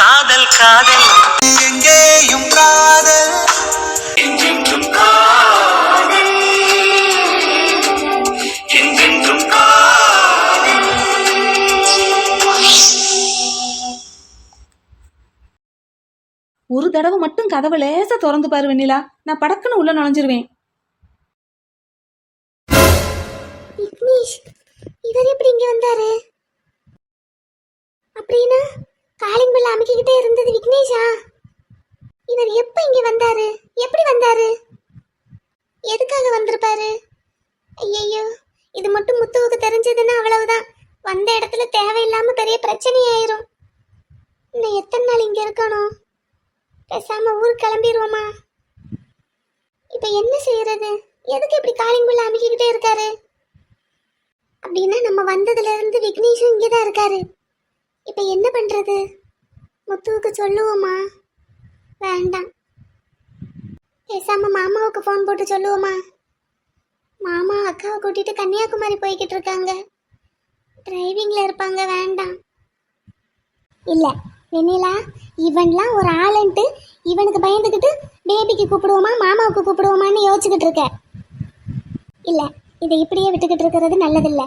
காதல் காதல். எங்கேயும் காதல். காதல். ஒரு தடவை மட்டும் கதவை லேசா திறந்து பாரு வெண்ணிலா. நான் படக்குன்னு உள்ள நுழைஞ்சிருவேன். விக்னேஷ் இவர் எப்படி இங்க வந்தாரு? அப்படின்னா காலிங் பெல் அமைக்கிட்டே இருந்தது விக்னேஷா? இவர் எப்போ இங்கே வந்தாரு? எப்படி வந்தாரு? எதுக்காக வந்திருப்பாரு? ஐயையோ இது மட்டும் முத்துவுக்கு தெரிஞ்சதுன்னா அவ்வளவுதான். வந்த இடத்துல தேவையில்லாம பெரிய பிரச்சனை ஆயிரும் இன்னும் எத்தனை நாள் இங்க இருக்கணும்? பேசாம ஊருக்கு கிளம்பிடுவோமா இப்ப என்ன செய்யறது? எதுக்கு இப்படி காலிங் பெல் அமைக்கிக்கிட்டே இருக்காரு? அப்படின்னா நம்ம வந்ததுல இருந்து விக்னேஷும் இங்கே தான் இருக்காரு. இப்போ என்ன பண்ணுறது முத்துவுக்கு சொல்லுவோமா? வேண்டாம். பேசாமல் மாமாவுக்கு ஃபோன் போட்டு சொல்லுவோமா? மாமா அக்காவை கூட்டிகிட்டு கன்னியாகுமரி போய்கிட்டு இருக்காங்க. டிரைவிங்கில் இருப்பாங்க வேண்டாம். இல்லை வெண்ணிலா இவன்லாம் ஒரு ஆளுன்ட்டு இவனுக்கு பயந்துக்கிட்டு பேபிக்கு கூப்பிடுவோமா மாமாவுக்கு கூப்பிடுவோமான்னு யோசிச்சுக்கிட்டு இருக்க. இல்லை இதை இப்படியே விட்டுக்கிட்டு இருக்கிறது நல்லதில்லை.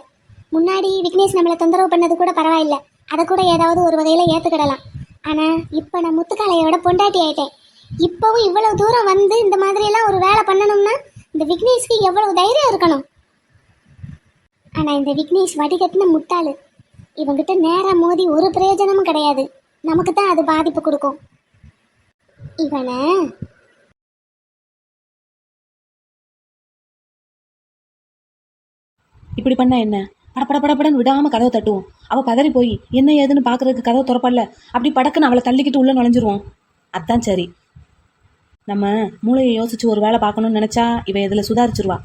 முன்னாடி விக்னேஷ் நம்மளை தொந்தரவு பண்ணது கூட பரவாயில்ல. அதை கூட ஏதாவது ஒரு வகையில் ஏற்றுக்கிடலாம் ஆனால் இப்போ நான் முத்துக்காலையோட பொண்டாட்டி ஆயிட்டேன். இப்போவும் இவ்வளவு தூரம் வந்து இந்த மாதிரியெல்லாம் ஒரு வேலை பண்ணணும்னா இந்த விக்னேஷ்க்கு எவ்வளவு தைரியம் இருக்கணும்? ஆனால் இந்த விக்னேஷ் வடிகட்டின முட்டாளு. இவங்கிட்ட நேராக மோதி ஒரு பிரயோஜனமும் கிடையாது. நமக்கு தான் அது பாதிப்பு கொடுக்கும். இவனை இப்படி பண்ணா என்ன? படப்பட படப்படன்னு விடாம கதவை தட்டுவோம். அவ பதறி போய் என்ன ஏதுன்னு பாக்குறதுக்கு கதவை திறப்படல அப்படி படக்குன்னு அவளை தள்ளிக்கிட்டு உள்ள நுழைஞ்சிருவோம். அதான் சரி. நம்ம மூளையை யோசிச்சு ஒரு வேலை பார்க்கணும்னு நினைச்சா இவன் இதுல சுதாரிச்சிருவா?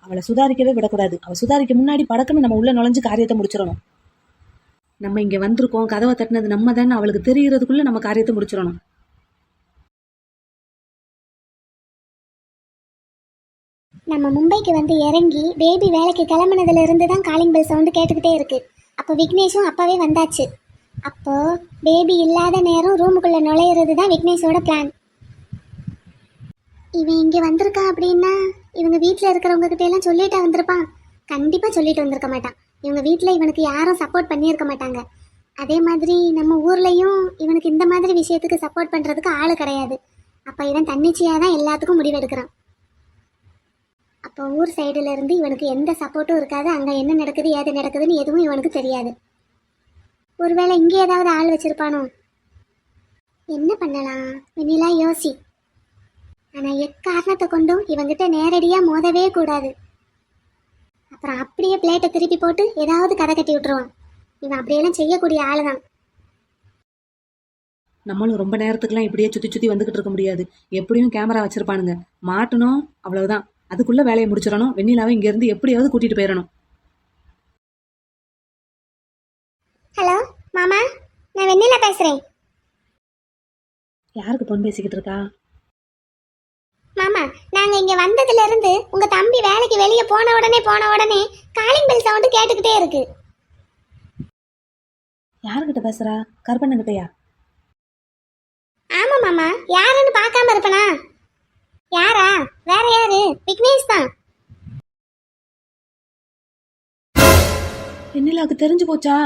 அவளை சுதாரிக்கவே விடக்கூடாது. அவ சுதாரிக்க முன்னாடி படக்குன்னு நம்ம உள்ள நுழைஞ்சு காரியத்தை முடிச்சிடணும். நம்ம இங்க வந்திருக்கோம் கதவை தட்டினது நம்ம தானே அவளுக்கு தெரியறதுக்குள்ள நம்ம காரியத்தை முடிச்சிடணும். நம்ம மும்பைக்கு வந்து இறங்கி பேபி வேலைக்கு கிளம்புனதுல இருந்து தான் காலிங் பெல் சவுண்டு கேட்டுக்கிட்டே இருக்கு. அப்போ விக்னேஷும் அப்பவே வந்தாச்சு. அப்போ பேபி இல்லாத நேரம் ரூமுக்குள்ள நுழையிறது தான் விக்னேஷோட பிளான் இவன் இங்கே வந்திருக்கான் அப்படின்னா இவங்க வீட்டில் இருக்கிறவங்க கிட்ட எல்லாம் சொல்லிட்டு வந்திருப்பான். கண்டிப்பாக சொல்லிட்டு வந்திருக்க மாட்டான். இவங்க வீட்டில் இவனுக்கு யாரும் சப்போர்ட் பண்ணியிருக்க மாட்டாங்க. அதே மாதிரி நம்ம ஊர்லேயும் இவனுக்கு இந்த மாதிரி விஷயத்துக்கு சப்போர்ட் பண்ணுறதுக்கு ஆள் கிடையாது. அப்போ இவன் தன்னிச்சையாக தான் எல்லாத்துக்கும் முடிவெடுக்கிறான். அப்போ ஊர் சைடுல இருந்து இவனுக்கு எந்த சப்போர்ட்டும் இருக்காது. அங்க என்ன நடக்குது ஏது நடக்குதுன்னு எதுவும் இவனுக்கு தெரியாது. ஒருவேளை இங்கே ஏதாவது ஆள் வச்சிருப்பானோ? என்ன பண்ணலாம்? வெண்ணிலா யோசி. ஆனா எக்காரணத்தை கொண்டும் இவங்கிட்ட நேரடியா மோதவே கூடாது. அப்புறம் அப்படியே பிளேட்டை திருப்பி போட்டு ஏதாவது கதை கட்டி விட்டுருவான். இவன் அப்படியெல்லாம் செய்யக்கூடிய ஆள் தான் நம்மளும் ரொம்ப நேரத்துக்குலாம் இப்படியே சுத்தி சுத்தி வந்துகிட்டு இருக்க முடியாது. எப்படியும் கேமரா வச்சிருப்பானுங்க. மாட்டணும். அவ்வளவுதான். அதுக்குள்ள வேலையை முடிச்சிடணும். வெண்ணிலாவை இங்க இருந்து எப்படியாவது கூட்டிட்டு போயிடணும். ஹலோ மாமா நான் வெண்ணிலா பேசுறேன். யாருக்கு பொன் பேசிக்கிட்டு இருக்கா? மாமா நாங்க இங்க வந்ததுல இருந்து உங்க தம்பி வேலைக்கு வெளியே போன உடனே போன உடனே காலிங் பெல் சவுண்ட் கேட்டுக்கிட்டே இருக்கு. யாருக்கிட்ட பேசுறா? கருப்பண்ணங்கிட்டயா ஆமா மாமா. யாருன்னு பார்க்காம இருப்பனா? யாரா? வேற யாரு? விக்னேஷ் தான். வெண்ணிலாவுக்கு தெரிஞ்சு போச்சா?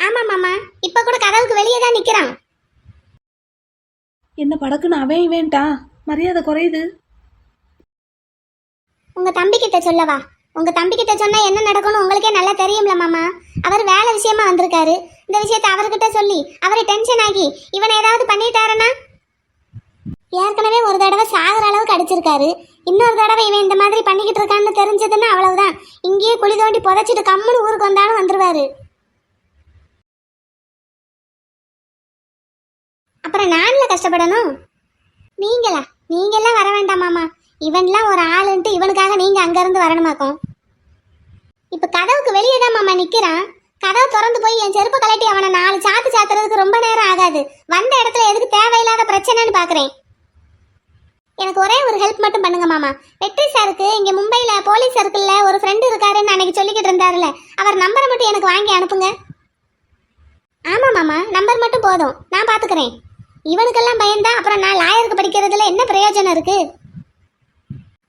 ஆமா மாமா. இப்ப கூட கதவுக்கு வெளியே தான் நிக்கிறான். என்ன படக்குன்னு அவன் இவேன்ட்டா? மரியாதை குறையுது. உங்க தம்பி கிட்ட சொல்லவா? உங்க தம்பி கிட்ட சொன்னா என்ன நடக்கும்னு உங்களுக்கே நல்லா தெரியும்ல மாமா. அவர் வேலை விஷயமா வந்திருக்காரு. இந்த விஷயத்தை அவர்கிட்ட சொல்லி அவரை டென்ஷன் ஆகி இவனை ஏதாவது பண்ணிட்டாருன்னா ஏற்கனவே ஒரு தடவை சாகுற அளவுக்கு அடிச்சிருக்காரு. இன்னொரு தடவை இவன் இந்த மாதிரி பண்ணிக்கிட்டு இருக்கான்னு தெரிஞ்சதுன்னா அவ்வளவுதான். இங்கேயே குழி தோண்டி புதைச்சிட்டு கம்முன்னு ஊருக்கு வந்தாலும் வந்துருவாரு. அப்புறம் நான்ல கஷ்டப்படணும்? நீங்களா? நீங்கெல்லாம் வர வேண்டாமாமா இவன்லாம் ஒரு ஆளுன்ட்டு இவனுக்காக நீங்க அங்கிருந்து வரணுமாக்கும்? இப்போ கதவுக்கு வெளியே தான் மாமா நிக்கிறான். திறந்து போய் என் செருப்பு கலட்டி அவனை நாலு சாத்து சாத்துறதுக்கு ரொம்ப நேரம் ஆகாது. வந்த இடத்துல எதுக்கு தேவையில்லாத பிரச்சனைன்னு பார்க்குறேன் எனக்கு ஒரே ஒரு ஹெல்ப் மட்டும் பண்ணுங்க மாமா. வெற்றி சாருக்கு இங்க மும்பையில போலீஸ் சர்க்கிள்ல ஒரு ஃப்ரெண்டு இருக்காருன்னு அன்னைக்கு சொல்லிக்கிட்டு இருந்தாருல அவர் நம்பரை மட்டும் எனக்கு வாங்கி அனுப்புங்க. ஆமா மாமா. நம்பர் மட்டும் போதும். நான் பாத்துக்கிறேன். இவனுக்கெல்லாம் பயந்தா அப்புறம் நான் லாயருக்கு படிக்கிறதுல என்ன பிரயோஜனம் இருக்கு?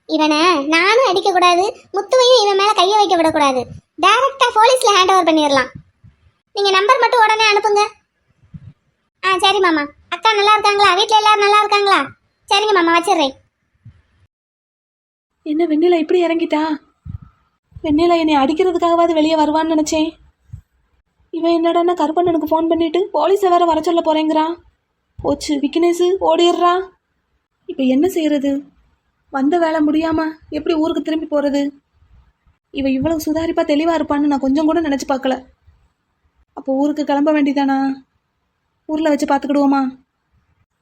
இவனை நானும் அடிக்க கூடாது முத்துவையும் இவன் மேல கையை வைக்க விடக்கூடாது. டைரக்டா போலீஸ்ல ஹேண்ட் ஓவர் பண்ணிடலாம் நீங்க நம்பர் மட்டும் உடனே அனுப்புங்க. ஆ சரி மாமா. அக்கா நல்லா இருக்காங்களா? வீட்டில் எல்லாரும் நல்லா இருக்காங்களா? சரிங்க மாமா வச்சிடுறேன். என்ன வெண்ணிலா இப்படி இறங்கிட்டா? வெண்ணிலா என்னை அடிக்கிறதுக்காகவாது வெளியே வருவான்னு நினச்சேன். இவன் என்னடான்னா கருப்பண்ணனுக்கு ஃபோன் பண்ணிட்டு போலீஸை வேற வர சொல்ல போறேங்கிறான் போச்சு விக்னேஷு ஓடிடுறா. இப்போ என்ன செய்யறது? வந்த வேலை முடியாம எப்படி ஊருக்கு திரும்பி போறது? இவ இவ்வளவு சுதாரிப்பா தெளிவா இருப்பான்னு நான் கொஞ்சம் கூட நினைச்சு பார்க்கல. அப்போ ஊருக்கு கிளம்ப வேண்டியதானா? ஊர்ல வச்சு பார்த்துக்கிடுவோமா?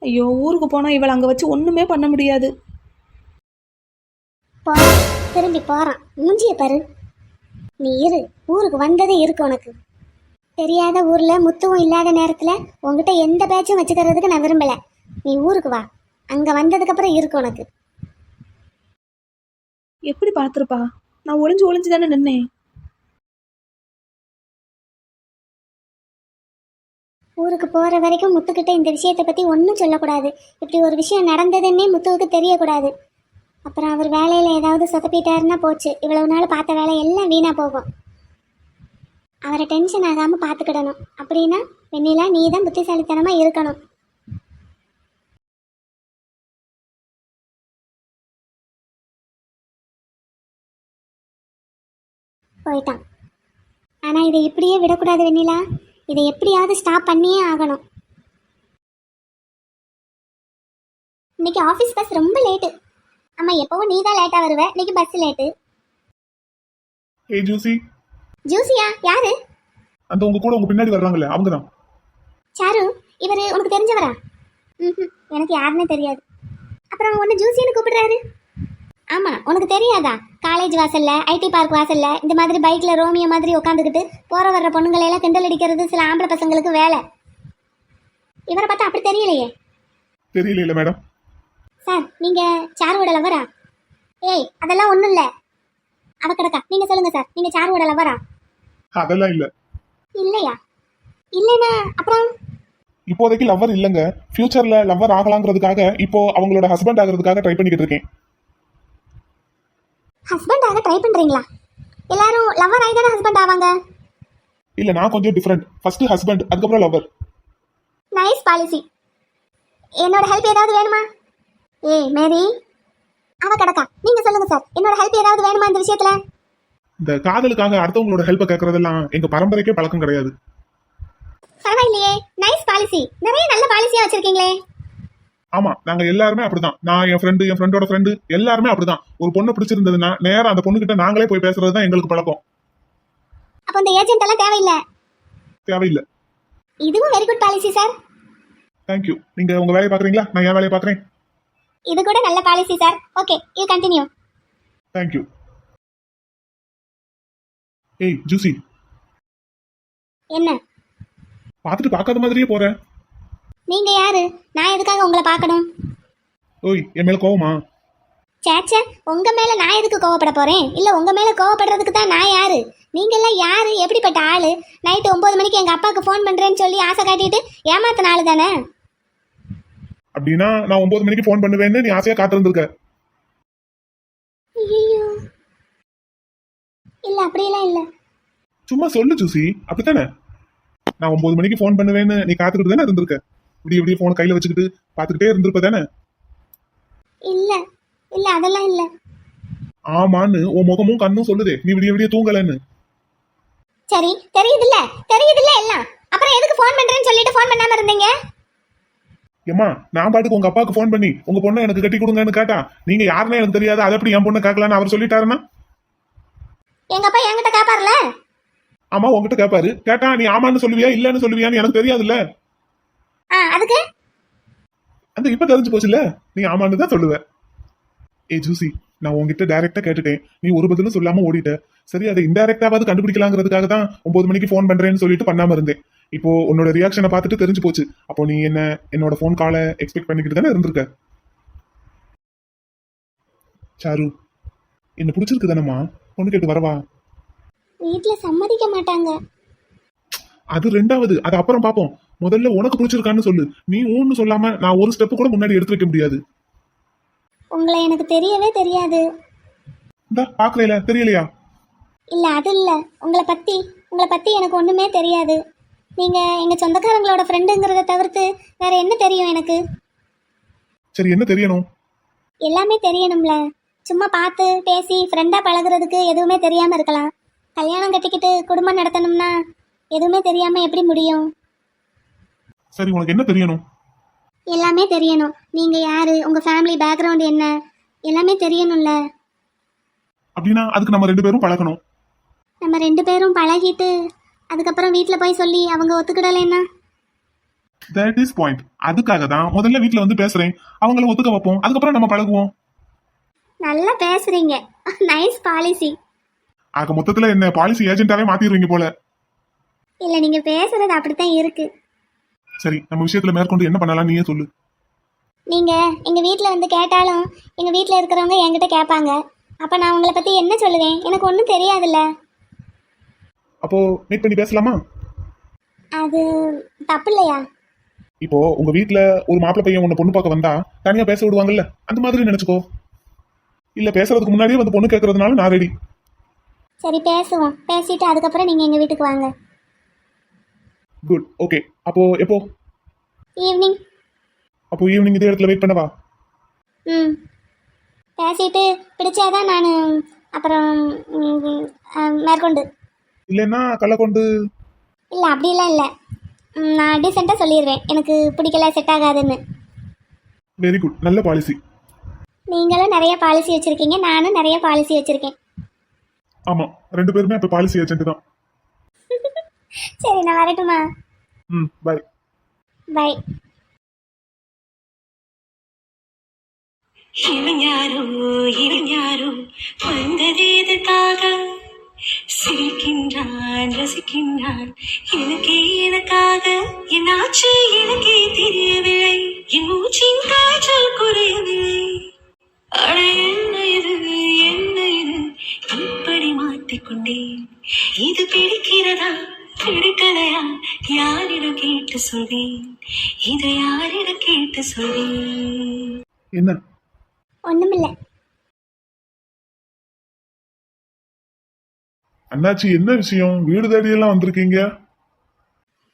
ஐயோ ஊருக்கு போனா இவளை அங்க வச்சு ஒண்ணுமே பண்ண முடியாது. போறான் திரும்பி போறான். மூஞ்சிய பாரு. நீ இரு ஊருக்கு வந்ததே இருக்கு உனக்கு. தெரியாத ஊர்ல முத்துவும் இல்லாத நேரத்துல உன்கிட்ட எந்த பேச்சும் வச்சுக்கிறதுக்கு நான் விரும்பல. நீ ஊருக்கு வா. அங்க வந்ததுக்கு அப்புறம் இருக்கு உனக்கு. எப்படி பார்த்துருப்பா? நான் ஒளிஞ்சு ஒளிஞ்சு தானே நின்னேன். ஊருக்கு போகிற வரைக்கும் முத்துக்கிட்ட இந்த விஷயத்தை பற்றி ஒன்றும் சொல்லக்கூடாது. இப்படி ஒரு விஷயம் நடந்ததுன்னே முத்துவுக்கு தெரியக்கூடாது. அப்புறம் அவர் வேலையில் ஏதாவது சொதப்பிட்டாருன்னா போச்சு. இவ்வளவு நாள் பார்த்த வேலை எல்லாம் வீணாக போகும். அவரை டென்ஷன் ஆகாமல் பார்த்துக்கிடணும். அப்படின்னா வெண்ணிலா நீ தான் புத்திசாலித்தனமாக இருக்கணும். போயிட்டான். ஆனால் இதை இப்படியே விடக்கூடாது வெண்ணிலா. இதை எப்படியாவது ஸ்டாப் பண்ணியே ஆகணும். இன்னைக்கு ஆஃபீஸ் பஸ் ரொம்ப லேட்டு ஆமா எப்பவும் நீ தான் லேட்டா வருவ? இன்னைக்கு பஸ் லேட்டு ஏய் ஜூசி. ஜூசியா? யாரு? அந்த உங்க கூட உங்க பின்னாடி வர்றாங்கல்ல அவங்க தான் சாரு இவர் உனக்கு தெரிஞ்சவரா? ம் எனக்கு யாருன்னே தெரியாது. அப்புறம் உன்னை ஜூசின்னு கூப்பிடுறாரு. ஆமா உனக்கு தெரியாதா? காலேஜ் வாசல்ல ஐடி பார்க் வாசல்ல இந்த மாதிரி பைக்ல ரோமியோ மாதிரி உட்காந்துக்கிட்டு போற வர்ற பொண்ணுங்களை எல்லாம் கிண்டல் அடிக்கிறது சில ஆம்பளை பசங்களுக்கு வேலை. இவரை பார்த்தா அப்படி தெரியலையே. தெரியல இல்ல மேடம். சார் நீங்க சாருவோட லவரா ஏய் அதெல்லாம் ஒண்ணும் இல்ல. அவ கிடக்கா? நீங்க சொல்லுங்க சார் நீங்க சாருவோட லவரா அதெல்லாம் இல்ல. இல்லையா? இல்லைனா அப்புறம்? இப்போதைக்கு லவ்வர் இல்லைங்க. ஃபியூச்சர்ல லவ்வர் ஆகலாங்கிறதுக்காக இப்போ அவங்களோட ஹஸ்பண்ட் ஆகிறதுக்காக ட்ரை பண்ணிக்கிட்டு இருக்கேன். ஹஸ்பண்ட் ஆக ட்ரை பண்றீங்களா? எல்லாரும் லவர் ஆகி தானே ஹஸ்பண்ட் ஆவாங்க? இல்ல நான் கொஞ்சம் டிஃப்ரெண்ட் ஃபர்ஸ்ட் ஹஸ்பண்ட் அதுக்கப்புறம் லவ்வர் நைஸ் பாலிசி என்னோட ஹெல்ப் ஏதாவது வேணுமா? ஏய் மேரி. அவ கிடக்கா. நீங்க சொல்லுங்க சார் என்னோட ஹெல்ப் ஏதாவது வேணுமா இந்த விஷயத்துல? இந்த காதலுக்காக அடுத்தவங்களோட ஹெல்ப்பை கேட்கறதெல்லாம் எங்க பரம்பரைக்கே பழக்கம் கிடையாது. பரவாயில்லையே. நைஸ் பாலிசி நிறைய நல்ல பாலிசியா வச்சிருக்கீங்களே. ஆமா நாங்க எல்லாருமே அப்படிதான். நான் என் ஃப்ரெண்டு என் ஃப்ரெண்டோட ஃப்ரெண்டு எல்லாருமே அப்படிதான். ஒரு பொண்ணை பிடிச்சிருந்ததுன்னா நேரா அந்த பொண்ணு கிட்ட நாங்களே போய் பேசுறது தான் எங்களுக்கு பழக்கம். அப்போ இந்த ஏஜென்ட் எல்லாம் தேவையில்லை? தேவையில்லை. இதுவும் very good policy sir thank you நீங்க உங்க வேலையை பாக்குறீங்களா நான் என் வேலையை பாக்குறேன் இது கூட நல்ல policy sir okay you continue thank you ஏய் ஜூசி என்ன? பார்த்துட்டு பார்க்காத மாதிரியே போற. நீங்க யாரு? நான் எதுக்காக உங்களை பார்க்கணும்? ஓய் என் மேல கோவமா? சேச்சே உங்க மேல நான் எதுக்கு கோவப்பட போறேன்? இல்ல உங்க மேல கோவப்படுறதுக்கு தான் நான் யாரு? நீங்க எல்லாம் யாரு? எப்படிப்பட்ட ஆளு? நைட்டு ஒன்பது மணிக்கு எங்க அப்பாவுக்கு ஃபோன் பண்றேன்னு சொல்லி ஆசை காட்டிட்டு ஏமாத்தின ஆளு தானே? அப்படின்னா நான் ஒன்பது மணிக்கு ஃபோன் பண்ணுவேன்னு நீ ஆசையா காத்திருந்திருக்க. ஐயோ இல்ல அப்படியெல்லாம் இல்ல. சும்மா சொல்லு ஜூசி. அப்படித்தானே? நான் ஒன்பது மணிக்கு ஃபோன் பண்ணுவேன்னு நீ காத்துக்கிட்டு தானே இருந்திருக்க? இப்படி இப்படி ஃபோன் கையில வச்சுக்கிட்டு பார்த்துக்கிட்டே இருந்திருப்ப தானே? இல்ல இல்ல அதெல்லாம் இல்ல. ஆமான்னு உன் முகமும் கண்ணும் சொல்லுதே. நீ விடிய விடிய தூங்கலன்னு. சரி தெரியுதுல்ல தெரியுதுல்ல எல்லாம். அப்புறம் எதுக்கு ஃபோன் பண்றேன்னு சொல்லிட்டு ஃபோன் பண்ணாம இருந்தீங்க? ஏம்மா நான் பாட்டுக்கு உங்க அப்பாவுக்கு ஃபோன் பண்ணி உங்க பொண்ணை எனக்கு கட்டி கொடுங்கன்னு கேட்டா நீங்க யாருன்னே எனக்கு தெரியாது அதை எப்படி என் பொண்ணை கேட்கலான்னு அவர் சொல்லிட்டாருன்னா? எங்க அப்பா என்கிட்ட கேப்பார்ல? ஆமா உங்ககிட்ட கேட்பாரு கேட்டா நீ ஆமான்னு சொல்லுவியா இல்லன்னு சொல்லுவியான்னு எனக்கு தெரியாதுல்ல. அதுக்கு? அந்த இப்ப தெரிஞ்சு போச்சுல்ல? நீ ஆமான்னு தான் சொல்லுவ. ஏ ஜூசி நான் உன்கிட்ட டைரக்டா கேட்டுட்டேன். நீ ஒரு பதிலும் சொல்லாம ஓடிட்ட. சரி அதை இன்டைரக்டாவது கண்டுபிடிக்கலாங்கிறதுக்காக தான் ஒன்பது மணிக்கு ஃபோன் பண்றேன்னு சொல்லிட்டு பண்ணாம இருந்தேன். இப்போ உன்னோட ரியாக்ஷனை பார்த்துட்டு தெரிஞ்சு போச்சு. அப்போ நீ என்ன என்னோட ஃபோன் காலை எக்ஸ்பெக்ட் பண்ணிக்கிட்டு தானே இருந்திருக்க? சாரு என்ன பிடிச்சிருக்கு தானம்மா? பொண்ணு கேட்டு வரவா? வீட்ல சம்மதிக்க மாட்டாங்க. அது ரெண்டாவது. அது அப்புறம் பாப்போம். முதல்ல உனக்கு பிடிச்சிருக்கான்னு சொல்லு. நீ ஊன்னு சொல்லாம நான் ஒரு ஸ்டெப் கூட முன்னாடி எடுத்து வைக்க முடியாது. உங்களை எனக்கு தெரியவே தெரியாது. இந்த பாக்கல தெரியலையா? இல்லை அது இல்லை. உங்களை பற்றி உங்களை பற்றி எனக்கு ஒன்றுமே தெரியாது. நீங்கள் எங்கள் சொந்தக்காரங்களோட ஃப்ரெண்டுங்கிறத தவிர்த்து வேற என்ன தெரியும் எனக்கு? சரி என்ன தெரியணும்? எல்லாமே தெரியணும்ல. சும்மா பார்த்து பேசி ஃப்ரெண்டாக பழகுறதுக்கு எதுவுமே தெரியாமல் இருக்கலாம். கல்யாணம் கட்டிக்கிட்டு குடும்பம் நடத்தணும்னா எதுவுமே தெரியாமல் எப்படி முடியும்? சரி உனக்கு என்ன தெரியணும்? எல்லாமே தெரியணும். நீங்கள் யார்? உங்கள் ஃபேமிலி பேக்ரவுண்ட் என்ன? எல்லாமே தெரியணும்ல. அப்படின்னா அதுக்கு நம்ம ரெண்டு பேரும் பழகணும். நம்ம ரெண்டு பேரும் பழகிட்டு அதுக்கப்புறம் வீட்டில் போய் சொல்லி அவங்க ஒத்துக்கிடலைன்னா தட் இஸ் பாயிண்ட் அதுக்காக தான் முதல்ல வீட்ல வந்து பேசுறேன். அவங்கள ஒத்துக்க வைப்போம். அதுக்கப்புறம் நம்ம பழகுவோம். நல்லா பேசுகிறீங்க நைஸ் பாலிசி ஆக மொத்தத்துல என்ன பாலிசி ஏஜென்ட்டாவே மாத்திடுவீங்க போல. இல்லை நீங்கள் பேசுகிறது அப்படித்தான் இருக்குது சரி நம்ம விஷயத்துல மேற்கொண்டு என்ன பண்ணலாம் நீயே சொல்லு. நீங்கள் எங்கள் வீட்டில் வந்து கேட்டாலும் எங்கள் வீட்டில் இருக்கிறவங்க என்கிட்ட கேட்பாங்க. அப்போ நான் உங்களை பற்றி என்ன சொல்லுவேன்? எனக்கு ஒன்றும் தெரியாதுல்ல. அப்போ மீட் பண்ணி பேசலாமா? அது தப்பு இல்லையா இப்போ உங்க வீட்ல ஒரு மாப்பிள்ளை பையன் உன்னை பொண்ணு பார்க்க வந்தா தனியா பேச விடுவாங்கல்ல? அந்த மாதிரி நினைச்சுக்கோ. இல்ல பேசுறதுக்கு முன்னாடியே வந்து பொண்ணு கேட்கறதுனால நான் ரெடி சரி பேசுவோம். பேசிட்டு அதுக்கப்புறம் நீங்கள் எங்கள் வீட்டுக்கு வாங்க. குட் ஓகே அப்போ எப்போ? ஈவினிங் அப்போ ஈவினிங் இதே இடத்துல வெயிட் பண்ணவா? ம். பேசிட்டு பிடிச்சாதான் நான் அப்புறம் மேற்கொண்டு. இல்லைன்னா கள்ள கொண்டு இல்லை அப்படிலாம் இல்லை. நான் டீசெண்டாக சொல்லிடுவேன் எனக்கு பிடிக்கல செட் ஆகாதுன்னு. வெரி குட் நல்ல பாலிசி நீங்களும் நிறைய பாலிசி வச்சுருக்கீங்க. நானும் நிறைய பாலிசி வச்சுருக்கேன். ஆமா. ரெண்டு பேருமே அப்ப பாலிசி ஏஜென்ட் தான். சரி நான் வரட்டுமா? ம் பை பை இளைஞாரோ இளைஞாரோ வந்தது எதற்காக சிரிக்கின்றான் ரசிக்கின்றான் எனக்கே எனக்காக? என்னாச்சு எனக்கே தெரியவில்லை என் மூச்சின் காய்ச்சல் குறையவில்லை. அட என்ன இது என்ன இது? இப்படி மாட்டிக்கொண்டேன். இது பிடிக்கிறதா? பிடிக்கலையா யாரிடம் கேட்டு சொல்வேன்? இதை யாரிடம் கேட்டு சொல்வேன்? என்ன? ஒன்றுமில்லை அண்ணாச்சி என்ன விஷயம்? வீடு தேடி எல்லாம் வந்திருக்கீங்க?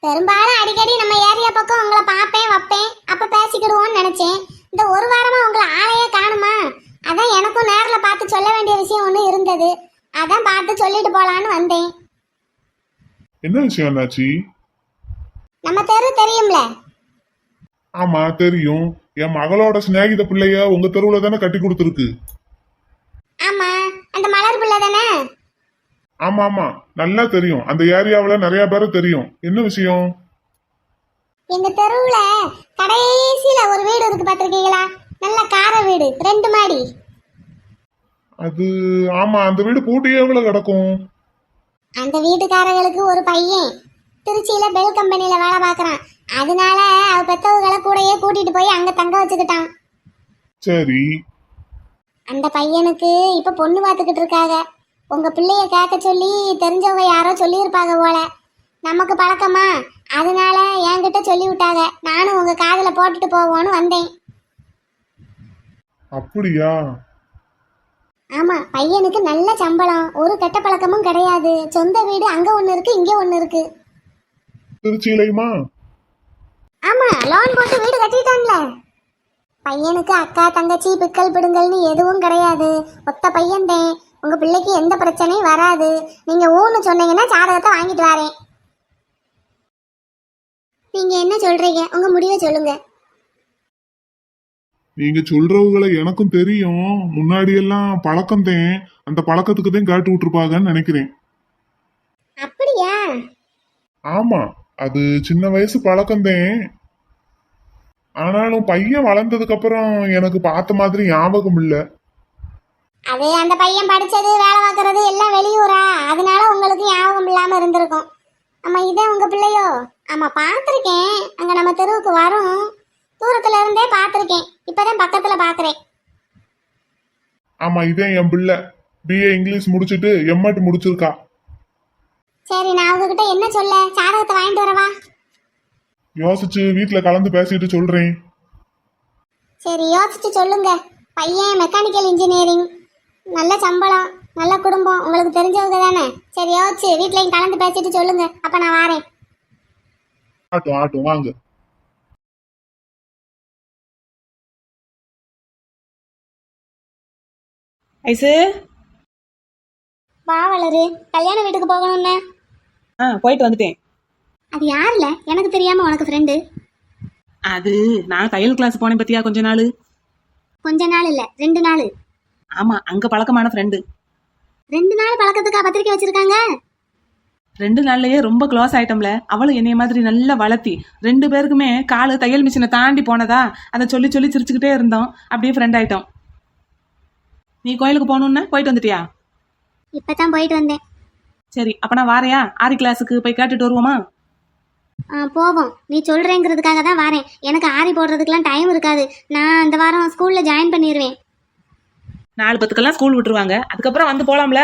பெரும்பாலும் அடிக்கடி நம்ம ஏரியா பக்கம் உங்களை பார்ப்பேன் வைப்பேன். அப்ப பேசிக்கிடுவோம்னு நினைச்சேன். இந்த ஒரு வாரமா உங்களை ஆளையே காணுமா? அதான் எனக்கும் நேர்ல பார்த்து சொல்ல வேண்டிய விஷயம் ஒன்று இருந்தது. அதான் பார்த்து சொல்லிட்டு போலான்னு வந்தேன். என்ன விஷயம் அண்ணாச்சி நம்ம தெரு தெரியும்ல. ஆமா தெரியும். என் மகளோட சிநேகித பிள்ளைய உங்க தெருவுல தானே கட்டி கொடுத்துருக்கு. ஆமா அந்த மலர் பிள்ளை தானே? ஆமா ஆமா. நல்லா தெரியும். அந்த ஏரியாவுல நிறைய பேரை தெரியும். என்ன விஷயம்? எங்க தெருவுல கடைசியில ஒரு வீடு இருக்கு பார்த்திருக்கீங்களா? நல்ல கார வீடு ரெண்டு மாடி. அது ஆமா அந்த வீடு பூட்டியே எவ்வளவு கிடக்கும். அந்த வீட்டுக்காரங்களுக்கு ஒரு பையன் திருச்சியில பெல் கம்பெனில வேலை பார்க்கறான். அதனால அவ பெத்தவங்களை கூடயே கூட்டிட்டு போய் அங்க தங்க வச்சுக்கிட்டான். சரி. அந்த பையனுக்கு இப்ப பொண்ணு பார்த்துக்கிட்டு இருக்காங்க உங்க பிள்ளைய கேட்க சொல்லி தெரிஞ்சவங்க யாரோ சொல்லியிருப்பாங்க போல. நமக்கு பழக்கமா? அதனால என்கிட்ட சொல்லி விட்டாங்க நானும் உங்க காதுல போட்டுட்டு போவோன்னு வந்தேன். அப்படியா? ஆமா பையனுக்கு நல்ல சம்பளம். ஒரு கெட்ட பழக்கமும் கிடையாது. சொந்த வீடு அங்க ஒண்ணு இருக்கு இங்க ஒண்ணு இருக்கு. திருச்சியிலையுமா? ஆமா லோன் போட்டு வீடு கட்டிட்டான்ல. பையனுக்கு அக்கா தங்கச்சி பிக்கல் பிடுங்கல்னு எதுவும் கிடையாது. ஒத்த பையன்தேன் உங்க பிள்ளைக்கு எந்த பிரச்சனையும் வராது. நீங்க ஊன்னு சொன்னீங்கன்னா ஜாதகத்தை வாங்கிட்டு வரேன். நீங்க என்ன சொல்றீங்க? உங்க முடிவை சொல்லுங்க. நீங்க சொல்றவங்களை எனக்கும் தெரியும். முன்னாடி எல்லாம் பழக்கம் தான். அந்த பழக்கத்துக்கு தான் காட்டு விட்டுருப்பாங்கன்னு நினைக்கிறேன். அப்படியா? ஆமா. அது சின்ன வயசு பழக்கம் தான். ஆனாலும் பையன் வளர்ந்ததுக்கு அப்புறம் எனக்கு பார்த்த மாதிரி ஞாபகம் இல்ல. அது அந்த பையன் படிச்சது வேலை பார்க்கறது எல்லாம் வெளியூரா? அதனால உங்களுக்கு ஞாபகம் இல்லாம இருந்திருக்கும். ஆமா இதே உங்க பிள்ளையோ? ஆமா பார்த்துருக்கேன். அங்க நம்ம தெருவுக்கு வரும். தூரத்துல இருந்தே பார்த்துருக்கேன். இப்பதான் பக்கத்துல பாக்குறேன் ஆமா இதே என் பிள்ளை. பிஏ இங்கிலீஷ் முடிச்சுட்டு எம்எட் முடிச்சிருக்கா. சரி நான் அவங்ககிட்ட என்ன சொல்ல? சாதகத்தை வாங்கிட்டு வரவா? யோசிச்சு வீட்ல கலந்து பேசிட்டு சொல்றேன். சரி யோசிச்சு சொல்லுங்க. பையன் மெக்கானிக்கல் இன்ஜினியரிங் நல்ல சம்பளம் நல்ல குடும்பம் உங்களுக்கு தெரிஞ்சவங்க தானே? சரி யோசிச்சு வீட்லயும் கலந்து பேசிட்டு சொல்லுங்க. அப்ப நான் வாரேன். ஆட்டும் ஆட்டும் வாங்க. ஐசு? வா வளரு. கல்யாண வீட்டுக்கு போகணும்னு. ஆ போயிட்டு வந்துட்டேன். அது யாருல? எனக்கு தெரியாம உனக்கு ஃப்ரெண்டு அது நான் தையல் கிளாஸ் போனேன் பத்தியா கொஞ்ச நாள்? கொஞ்ச நாள் இல்ல ரெண்டு நாள். ஆமா அங்க பழக்கமான ஃப்ரெண்டு ரெண்டு நாள் பழக்கத்துக்கா பத்திரிக்கை வச்சிருக்காங்க? ரெண்டு நாள்லயே ரொம்ப க்ளோஸ் ஆயிட்டோம்ல. அவளும் என்னைய மாதிரி நல்லா வளர்த்தி. ரெண்டு பேருக்குமே காலு தையல் மிஷினை தாண்டி போனதா? அதை சொல்லி சொல்லி சிரிச்சுக்கிட்டே இருந்தோம். அப்படியே ஃப்ரெண்ட் ஆயிட்டோம். நீ கோயிலுக்கு போகணுன்னா போயிட்டு வந்துட்டியா? இப்பதான் போயிட்டு வந்தேன். சரி அப்ப நான் வாரையா ஆரி கிளாஸுக்கு போய் கேட்டுட்டு வருவோமா? ஆ, போவோம். நீ சொல்றேங்கிறதுக்காக தான் வரேன். எனக்கு ஆரி போடுறதுக்கெல்லாம் டைம் இருக்காது. நான் இந்த வாரம் ஸ்கூல்ல ஜாயின் பண்ணிடுவேன் நாலு பத்துக்கெல்லாம் ஸ்கூல் விட்டுருவாங்க. அதுக்கப்புறம் வந்து போலாம்ல?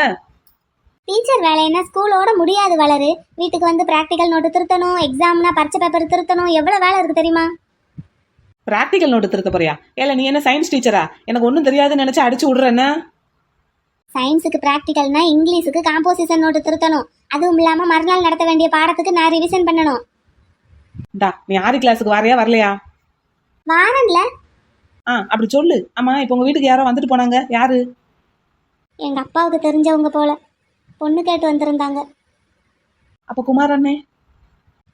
டீச்சர் வேலைன்னா ஸ்கூலோட முடியாது வளரு. வீட்டுக்கு வந்து ப்ராக்டிக்கல் நோட்டு திருத்தணும் எக்ஸாம்னா பரிச்சை பேப்பர் திருத்தணும். எவ்வளோ வேலை இருக்கு தெரியுமா? பிராக்டிக்கல் நோட்டு திருத்த போறியா? ஏல நீ என்ன சயின்ஸ் டீச்சரா எனக்கு ஒன்றும் தெரியாதுன்னு நினைச்சு அடிச்சு விடுறேன்னா சயின்ஸுக்கு ப்ராக்டிக்கல்னா இங்கிலீஷுக்கு காம்போசிஷன் நோட்டு திருத்தணும். அதுவும் இல்லாமல் மறுநாள் நடத்த வேண்டிய பாடத்துக்கு நான் ரிவிஷன் பண்ணணும். டா நீ ஆரி கிளாஸுக்கு வாரியா வரலையா? வாரன்ல. ஆ அப்படி சொல்லு. ஆமா இப்போ உங்க வீட்டுக்கு யாரோ வந்துட்டு போனாங்க. யாரு? எங்கள் அப்பாவுக்கு தெரிஞ்சவங்க போல. பொண்ணு கேட்டு வந்திருந்தாங்க. அப்ப குமார் அண்ணே?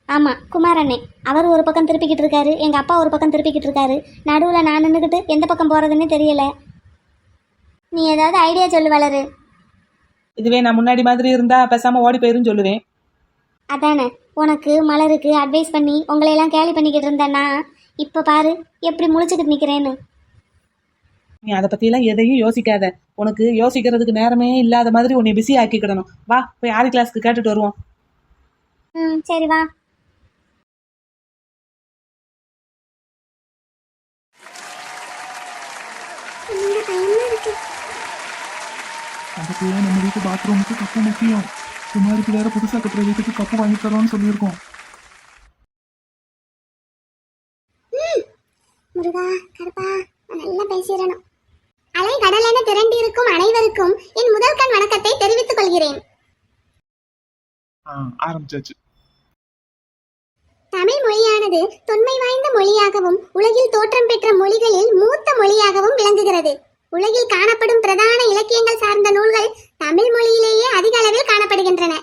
ஆமாம் குமார் அண்ணே அவர் ஒரு பக்கம் திருப்பிக்கிட்டு இருக்காரு எங்கள் அப்பா ஒரு பக்கம் திருப்பிக்கிட்டு இருக்காரு நடுவில் நான் நின்றுக்கிட்டு எந்த பக்கம் போகிறதுன்னு தெரியல. நீ ஏதாவது ஐடியா சொல்லு வளரு. இதுவே நான் முன்னாடி மாதிரி இருந்தா பேசாம ஓடி போயிருன்னு சொல்லுவேன். அதானே உனக்கு மலருக்கு அட்வைஸ் பண்ணி உங்களையெல்லாம் கேலி பண்ணிக்கிட்டு இருந்தேன்னா இப்போ பாரு எப்படி முழிச்சுக்கிட்டு நிற்கிறேன்னு நீ அதை பத்தியெல்லாம் எதையும் யோசிக்காத. உனக்கு யோசிக்கிறதுக்கு நேரமே இல்லாத மாதிரி உன்னை பிஸி ஆக்கிக்கிடணும். வா போய் ஆரி கிளாஸ்க்கு கேட்டுட்டு வருவோம். ம் சரி வா. அதுக்கு நம்ம வீட்டு பாத்ரூமுக்கு கப்பு முக்கியம். குமாருக்கு வேற புதுசா கட்டுற வீட்டுக்கு கப்பு வாங்கி தரோம்னு சொல்லியிருக்கோம். முருகா கருப்பா நல்லா பேசிடணும். அலை கடலென திரண்டு இருக்கும் அனைவருக்கும் என் முதல் கண் வணக்கத்தை தெரிவித்துக் கொள்கிறேன். ஆ ஆரம்பிச்சாச்சு. தமிழ் மொழியானது தொன்மை வாய்ந்த மொழியாகவும் உலகில் தோற்றம் பெற்ற மொழிகளில் மூத்த மொழியாகவும் விளங்குகிறது. உலகில் காணப்படும் பிரதான இலக்கியங்கள் சார்ந்த நூல்கள் தமிழ் மொழியிலேயே அதிக அளவில் காணப்படுகின்றன.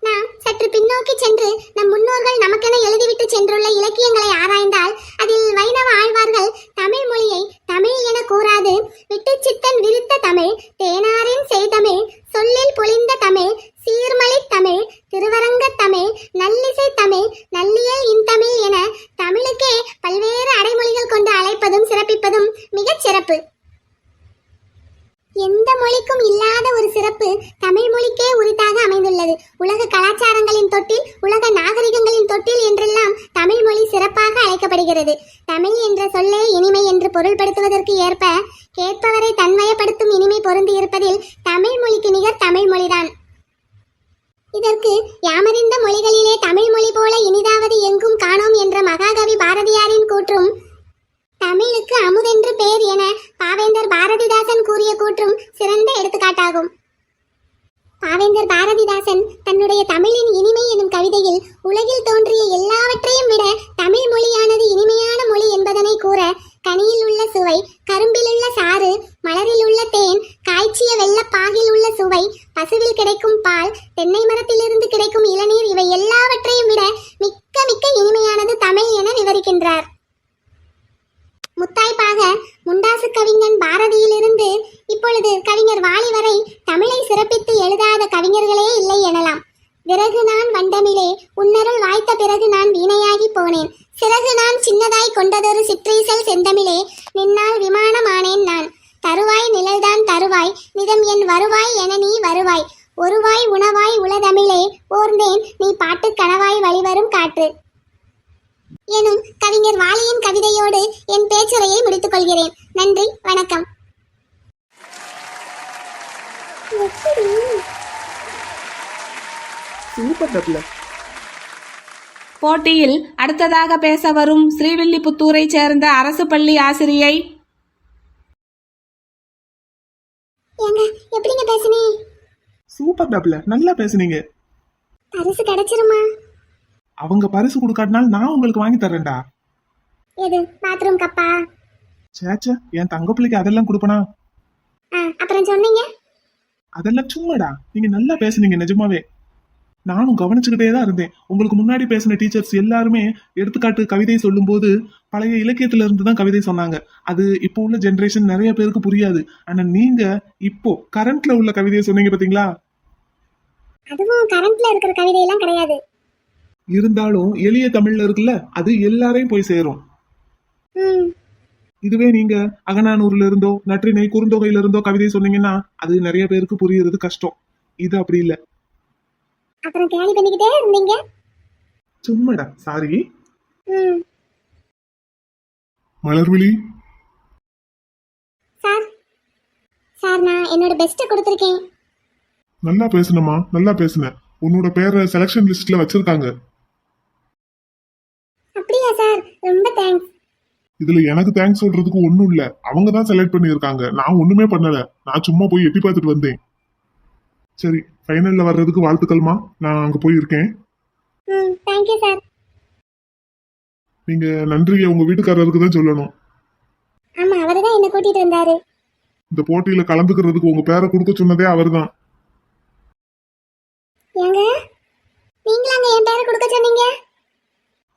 நாம் சற்று பின்னோக்கி சென்று நம் முன்னோர்கள் நமக்கென எழுதிவிட்டு சென்றுள்ள இலக்கியங்களை ஆராய்ந்தால் அதில் வைணவ ஆழ்வார்கள் தமிழ் மொழியை தமிழ் என கூறாது. விட்டுச்சித்தன் விரித்த தமிழ் தேனாரின் செய்தமிழ் சொல்லில் பொழிந்த தமிழ் சீர்மலித் தமிழ் திருவரங்கத் தமிழ் நல்லிசை தமிழ் நல்லியல் இன்தமிழ் உலகில் தோன்றிய எல்லா ஒருவாய் உணவாய் உளதமிழே ஓர்ந்தேன் நீ பாட்டுக் கனவாய் வழிவரும் காற்று. எனும் கவிஞர் வாலியின் கவிதையோடு என் பேச்சுரையை முடித்துக் கொள்கிறேன் நன்றி வணக்கம். போட்டியில் அடுத்ததாக பேச வரும் ஸ்ரீவில்லிபுத்தூரைச் சேர்ந்த அரசு பள்ளி ஆசிரியை. ஏங்க எப்படிங்க பேசுனீ? சூப்பர் டப்ல நல்லா பேசுனீங்க. பரிசு கிடைச்சிருமா? அவங்க பரிசு கொடுக்காட்டினாலும் நான் உங்களுக்கு வாங்கி தரேன்டா எது பாத்ரூம் கப்பா? சேச்சே என் தங்க பிள்ளைக்கு அதெல்லாம் கொடுப்பனா? அப்புறம் சொன்னீங்க? அதெல்லாம் சும்மாடா நீங்க நல்லா பேசுனீங்க நிஜமாவே. நானும் கவனிச்சுக்கிட்டே தான் இருந்தேன். உங்களுக்கு முன்னாடி பேசின டீச்சர்ஸ் எல்லாருமே எடுத்துக்காட்டு கவிதை சொல்லும்போது பழைய இலக்கியத்துல இருந்து தான் கவிதை சொன்னாங்க. அது இப்போ உள்ள ஜெனரேஷன் நிறைய பேருக்கு புரியாது. ஆனா நீங்க இப்போ கரண்ட்ல உள்ள கவிதையை சொன்னீங்க பாத்தீங்களா? அதுவும் கரண்ட்ல இருக்கிற கவிதையெல்லாம் கிடையாது. இருந்தாலும் எளிய தமிழ்ல இருக்குல்ல அது எல்லாரையும் போய் சேரும். இதுவே நீங்க அகநானூர்ல இருந்தோ நற்றினை குறுந்தொகையில இருந்தோ கவிதை சொன்னீங்கன்னா அது நிறைய பேருக்கு புரியுறது கஷ்டம். இது அப்படி இல்ல. அப்புறம் கேலி பண்ணிக்கிட்டே இருந்தீங்க? சும்மாடா சாரி ம். மலர்விழி. சார் சார் நான் என்னோட பெஸ்ட்டை கொடுத்துருக்கேன். நல்லா பேசுனமா நல்லா பேசுன உன்னோட பேரை செலக்ஷன் லிஸ்ட்ல வச்சிருக்காங்க. அப்படியா சார்? ரொம்ப தேங்க்ஸ் இதுல எனக்கு தேங்க்ஸ் சொல்றதுக்கு ஒண்ணும் இல்ல. அவங்க தான் செலக்ட் பண்ணியிருக்காங்க. நான் ஒண்ணுமே பண்ணல. நான் சும்மா போய் எட்டி பார்த்துட்டு வந்தேன். சரி ஃபைனல்ல வர்றதுக்கு வாழ்த்துக்கள்மா. நான் அங்க போய் இருக்கேன் ம் தேங்க்யூ சார் நீங்க நன்றியை உங்க வீட்டுக்காரருக்கு தான் சொல்லணும். ஆமா அவர் தான் என்னை கூட்டிட்டு வந்தாரு. இந்த போட்டியில கலந்துக்கிறதுக்கு உங்க பேரை கொடுக்க சொன்னதே அவர்தான். ஏங்க? நீங்களாங்க என் பேரை கொடுக்க சொன்னீங்க?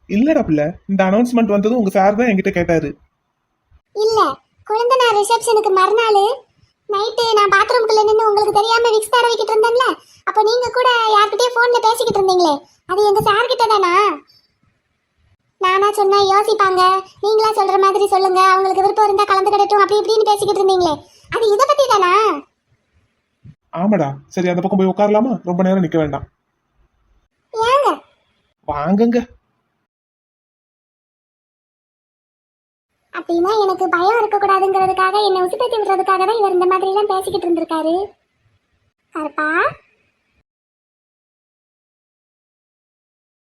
இல்லடா பிள்ளை இந்த அனௌன்ஸ்மெண்ட் வந்ததும் உங்க சார் தான் என்கிட்ட கேட்டாரு. இல்ல குழந்தை நான் ரிசப்ஷனுக்கு மறுநாள் நைட்டு நான் பாத்ரூம்குள்ள நின்று உங்களுக்கு தெரியாம விக்ஸ் தடவிக்கிட்டு இருந்தேன்ல அப்போ நீங்க கூட யார்கிட்டயும் ஃபோன்ல பேசிக்கிட்டு இருந்தீங்களே அது எங்க சார் கிட்ட தானா? நானா சொன்னா யோசிப்பாங்க நீங்களா சொல்ற மாதிரி சொல்லுங்க அவங்களுக்கு விருப்பம் இருந்தா கலந்துக்கிடட்டும் அப்படி இப்படின்னு பேசிக்கிட்டு இருந்தீங்களே அது இதை பத்தி தானா? ஆமாடா சரி அந்த பக்கம் போய் உட்காரலாமா? ரொம்ப நேரம் நிக்க வேண்டாம். ஏங்க? வாங்கங்க. அப்படின்னா எனக்கு பயம் இருக்கக்கூடாதுங்கிறதுக்காக என்னை உசுப்பேத்தி விடுறதுக்காக தான் இவர் இந்த மாதிரிலாம் பேசிக்கிட்டு இருந்திருக்காரு. கருப்பா